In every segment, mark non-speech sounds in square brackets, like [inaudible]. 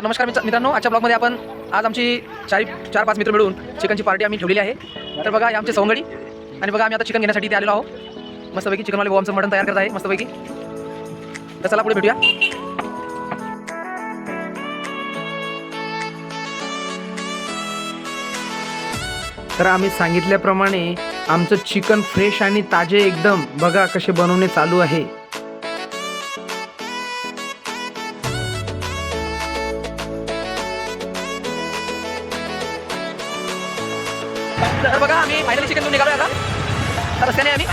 तर नमस्कार मित्र मित्रांनो आजच्या ब्लॉगमध्ये आपण आज आमची चार चार पाच मित्र मिळून चिकनची पार्टी आम्ही ठेवलेली आहे. तर बघा आमची आमचे सवंगडी आणि बघा आम्ही आता चिकन घेण्यासाठी ते आलेलो आहोत. मस्तपैकी चिकनवाले भाऊ आमचं मटण तयार करत आहे मस्तपैकी. तर चला पुढे भेटूया. तर आम्ही सांगितल्याप्रमाणे आमचं चिकन फ्रेश आणि ताजे एकदम. बघा कसे बनवणे चालू आहे. तर बघा आम्ही फायनली चिकन घेऊन निघालो आता. रस्त्याने आम्ही.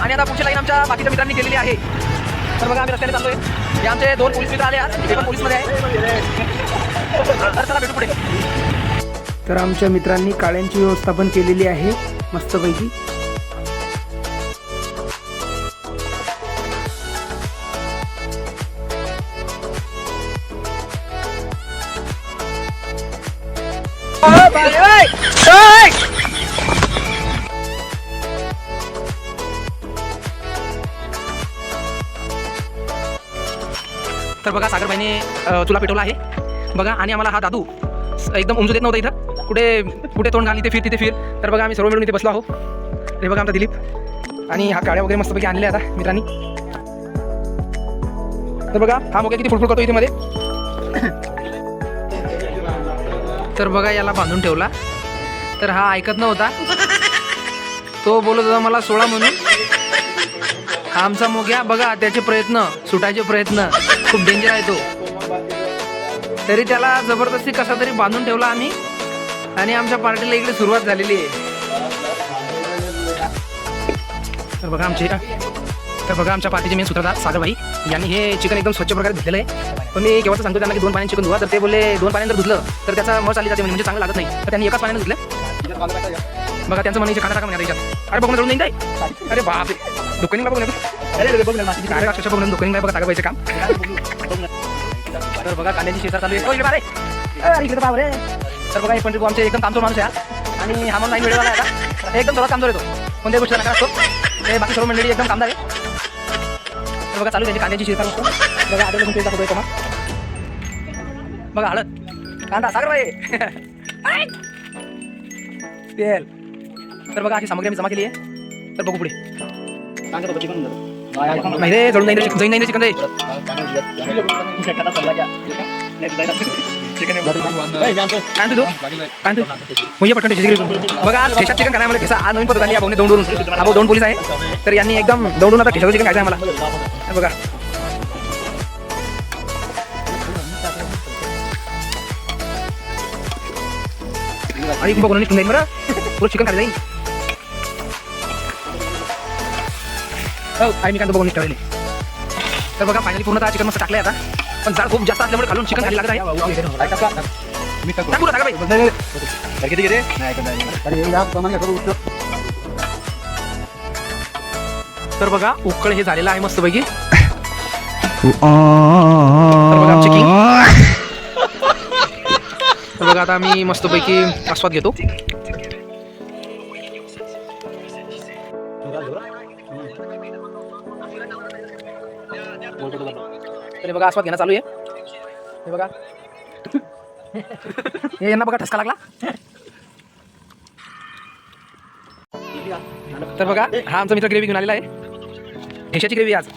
आणि आता पुढची लाईन आमच्या बाकीच्या मित्रांनी केलेली आहे. तर बघा आम्ही रस्त्याने चाललोय. हे आमचे दोन पोलीस मित्र आले आज. पण पोलीसमध्ये आहे. तर चला भेटू पुढे. तर आमच्या मित्रांनी काळ्यांची व्यवस्थापन केलेली आहे. मस्तपैकी तर बघा सागरबाईने अ, चुला पेटवला आहे. बघा आणि आम्हाला हा दादू एकदम उमजू देत नव्हता इथं. कुठे कुठे तोंड घाल इथे फिर तिथे फिर. तर बघा आम्ही सर्व मिळून इथे बसलो आहोत. हे बघा आमचा दिलीप. आणि हा गाड्या वगैरे मस्तपैकी आणले आता मित्रांनी. तर बघा हा मोक्या किती फुलफुल करतो इथे मध्ये. तर बघा याला बांधून ठेवला. तर हा ऐकत नव्हता. तो बोलत होता मला सोळा म्हणून. हा आमचा मोग्या बघा त्याचे प्रयत्न सुटायचे प्रयत्न. खूप डेंजर आहे तो. तरी त्याला जबरदस्ती कसा तरी बांधून ठेवला आम्ही. आणि आमच्या पार्टीला इकडे सुरुवात झालेली आहे. तर बघा आमची तर बघा आमच्या पार्टीचे मेन सूत्रधार सागरभाई यांनी हे चिकन एकदम स्वच्छ प्रकारे धुतलेलं आहे. पण मी केव्हा सांगतो त्यांना की दोन पाण्याने चिकन धुवा. तर ते बोलले दोन पाण्यानं जर धुतलं तर त्याचा मस आली जाते म्हणजे चांगलं लागत नाही. तर त्यांनी एकाच पाण्याने धुतलं. बघा त्यांचं म्हणायचे खाना टाका म्हणे अरे बघून नाही काय अरे बाप दुकानी बघून अरे बघ अरे अक्षरशः बघून दुकानी बघा सागरबाईचे काम. तर बघा कांद्याची शेतात चालू आहे. इकडे रे. अरे, इकडे रे. तर बघा हे पंडित आमचे एकदम कामचोर माणूस आहे आणि हा मला नाही वेळेवाला आहे एकदम थोडा कामचोर येतो कोणत्याही गोष्टी नका असतो ते बाकी सर्व मंडळी एकदम कामदार आहे तर बघा चालू आहे त्यांची कांद्याची शेतात असतो बघा आधी लसूण तेल दाखवतोय कमा. बघा हळद कांदा सागर बाई तेल. तर बघा अशी सामग्री आम्ही जमा केली आहे. तर बघू पुढे. नाही रे जळून नाही रे चिकन जाईन नाही रे. चिकन. बघा. आज ठेशात चिकन खाण्यामध्ये ठेसा आज नवीन पद्धत आली. आपण दौडून हा भाऊ दोन पोलीस आहे. तर यांनी एकदम दौडून आता ठेशाचं चिकन खायचं आहे मला हे बघा. आणि बघून निघून जाईल बरं. पुरं चिकन खायला जाईल हो आई मी काय बघून ठेवले तर बघा फायनली पूर्ण चिकन मस्त टाकलंय आता. पण जाड खूप जास्त असल्यामुळे खालून चिकन खाली लागत आहे. तर बघा उकळ हे झालेलं आहे मस्तपैकी. तर बघा आता आम्ही मस्तपैकी आस्वाद घेतो. तर हे बघा आस्वाद घेणं चालू आहे. हे बघा. [laughs] हे यांना बघा ठसका लागला. तर बघा हा आमचा मित्र ग्रेव्ही घेऊन आलेला आहे. ठेशाची ग्रेव्ही आज.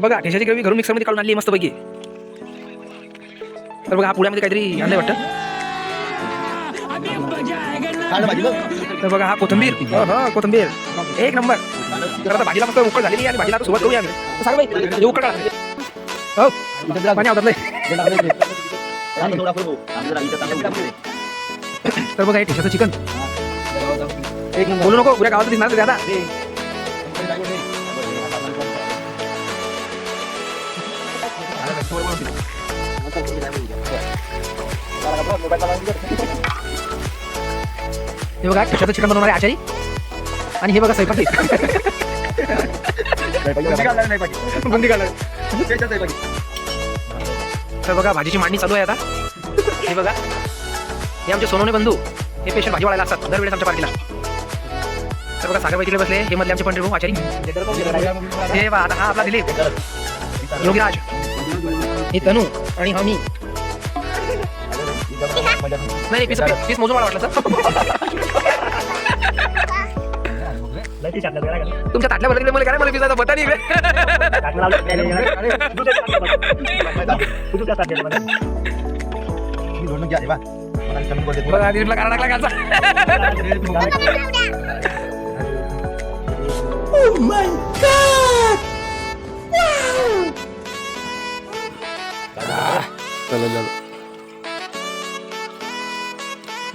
बघा ठेशाची ग्रेव्ही घरून मिक्सरमध्ये काढून आणली आहे मस्तपैकी. तर बघा हा पुण्यामध्ये काहीतरी आणलंय वाटतं. तर बघा हा कोथंबीर. हो हो. कोथंबीर. एक नंबर. तर आता भाजीला मस्त उकळ झालेली आहे आणि भाजीला आता सुरुवात करूया आम्ही. तर सांग बाई हे उकळ काढा. हो. पाणी आवडत तर बघा हे ठेशाचं चिकन बोलू नको पुऱ्या गावात दिसणार दादा. हे बघा कशाचं चिकन बनवणारे आचारी? आणि हे बघा स्वयंपाकी [laughs] बुंदी घालाय. तर बघा भाजीची मांडणी चालू आहे आता. हे बघा. हे आमचे सोनवणे बंधू. हे पेशंट भाजी वाढायला असतात दरवेळेस आमच्या पार्टीला तर बघा सागर तिकडे बसले. हे मधले आमचे पंडित भाऊ आचारी. हे बघा आता हा आपला दिलीप. योगीराज. हे तनू आणि हा मी. नाही पीस पीस मोजून मला वाटलं तर. तुमच्या ताटल्या भरल्या मला काय मला पिझ्झाचा बटा नाही बघा दिलीपला काढा टाकला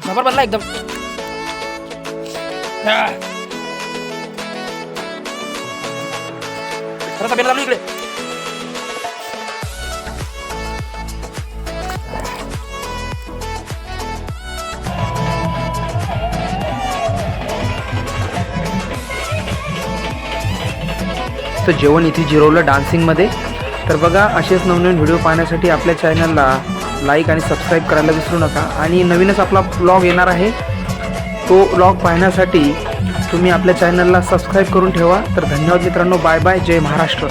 जबर बनला एकदम. खरंच बेटा चालू इकडे तर जेवण इथे जिरवलं डान्सिंगमध्ये तर बघा असेच नवनवीन व्हिडिओ पाहण्यासाठी आपल्या चॅनलला लाईक आणि सबस्क्राईब करायला विसरू नका. आणि नवीनच आपला ब्लॉग येणार आहे. तो ब्लॉग पाहण्यासाठी तुम्ही आपल्या चॅनलला सबस्क्राईब करून ठेवा. तर धन्यवाद मित्रांनो. Bye bye. जय महाराष्ट्र.